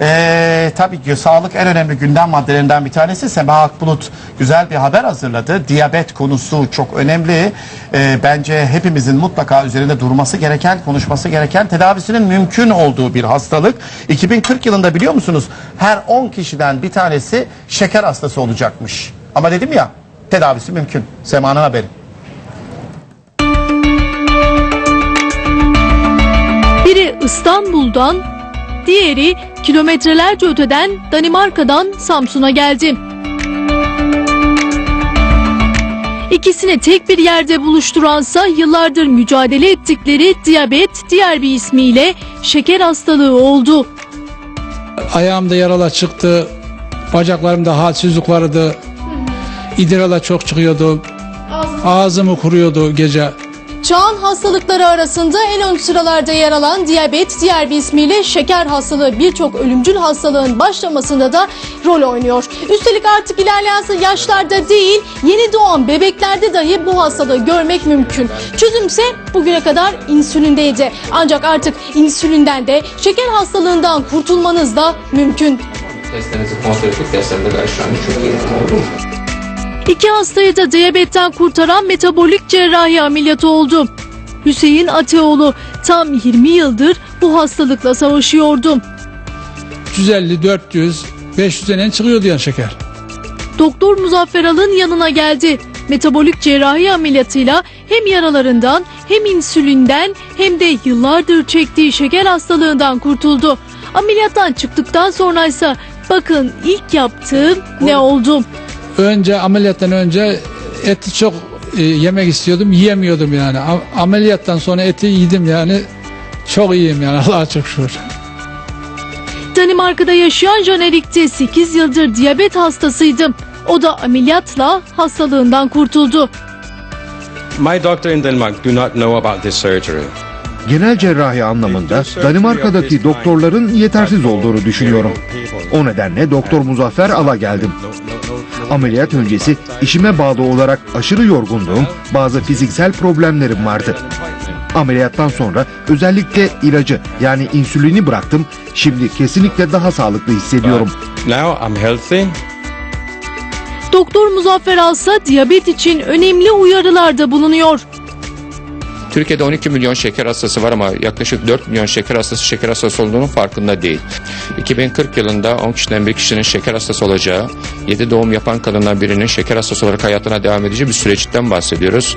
Ee, tabii ki sağlık en önemli gündem maddelerinden bir tanesi. Sema Akbulut güzel bir haber hazırladı. Diyabet konusu çok önemli. Ee, bence hepimizin mutlaka üzerinde durması gereken, konuşması gereken, tedavisinin mümkün olduğu bir hastalık. 2040 yılında biliyor musunuz? Her 10 kişiden bir tanesi şeker hastası olacakmış. Ama dedim ya tedavisi mümkün. Sema'nın haberi. Biri İstanbul'dan, diğeri kilometrelerce öteden Danimarka'dan Samsun'a geldi. İkisini tek bir yerde buluşturansa yıllardır mücadele ettikleri diyabet diğer bir ismiyle şeker hastalığı oldu. Ayağımda yaralar çıktı. Bacaklarımda halsizlik vardı. İdrala çok çıkıyordu. Ağzımı kuruyordu gece. Çağın hastalıkları arasında en ön sıralarda yer alan diyabet diğer bir ismiyle şeker hastalığı birçok ölümcül hastalığın başlamasında da rol oynuyor. Üstelik artık ilerleyen yaşlarda değil yeni doğan bebeklerde dahi bu hastalığı görmek mümkün. Çözümse bugüne kadar insülindeydi. Ancak artık insülinden de şeker hastalığından kurtulmanız da mümkün. Testlerinizi kontrol gayet şu anda çok iyi. Oldu mu? İki hastayı da diyabetten kurtaran metabolik cerrahi ameliyatı oldu. Hüseyin Ateoğlu tam 20 yıldır bu hastalıkla savaşıyordu. 350, 400, 500'den çıkıyordu yani şeker. Doktor Muzaffer Al'ın yanına geldi. Metabolik cerrahi ameliyatıyla hem yaralarından hem insülinden hem de yıllardır çektiği şeker hastalığından kurtuldu. Ameliyattan çıktıktan sonra ise bakın ilk yaptığım ne oldu? Önce ameliyattan önce eti çok e, yemek istiyordum. Yiyemiyordum yani. A- ameliyattan sonra eti yedim yani. Çok iyiyim yani Allah'a çok şükür. Danimarka'da yaşayan Janerik'te 8 yıldır diyabet hastasıydı. O da ameliyatla hastalığından kurtuldu. My doctor in Denmark do not know about this surgery. Genel cerrahi anlamında Danimarka'daki doktorların yetersiz olduğunu düşünüyorum. O nedenle Doktor Muzaffer Al'a geldim. Ameliyat öncesi işime bağlı olarak aşırı yorgunluğum, bazı fiziksel problemlerim vardı. Ameliyattan sonra özellikle ilacı yani insülini bıraktım. Şimdi kesinlikle daha sağlıklı hissediyorum. Now I'm healthy. Doktor Muzaffer Alsa diyabet için önemli uyarılarda bulunuyor. Türkiye'de 12 milyon şeker hastası var ama yaklaşık 4 milyon şeker hastası şeker hastası olduğunun farkında değil. 2040 yılında 10 kişiden bir kişinin şeker hastası olacağı, 7 doğum yapan kadından birinin şeker hastası olarak hayatına devam edeceği bir süreçten bahsediyoruz.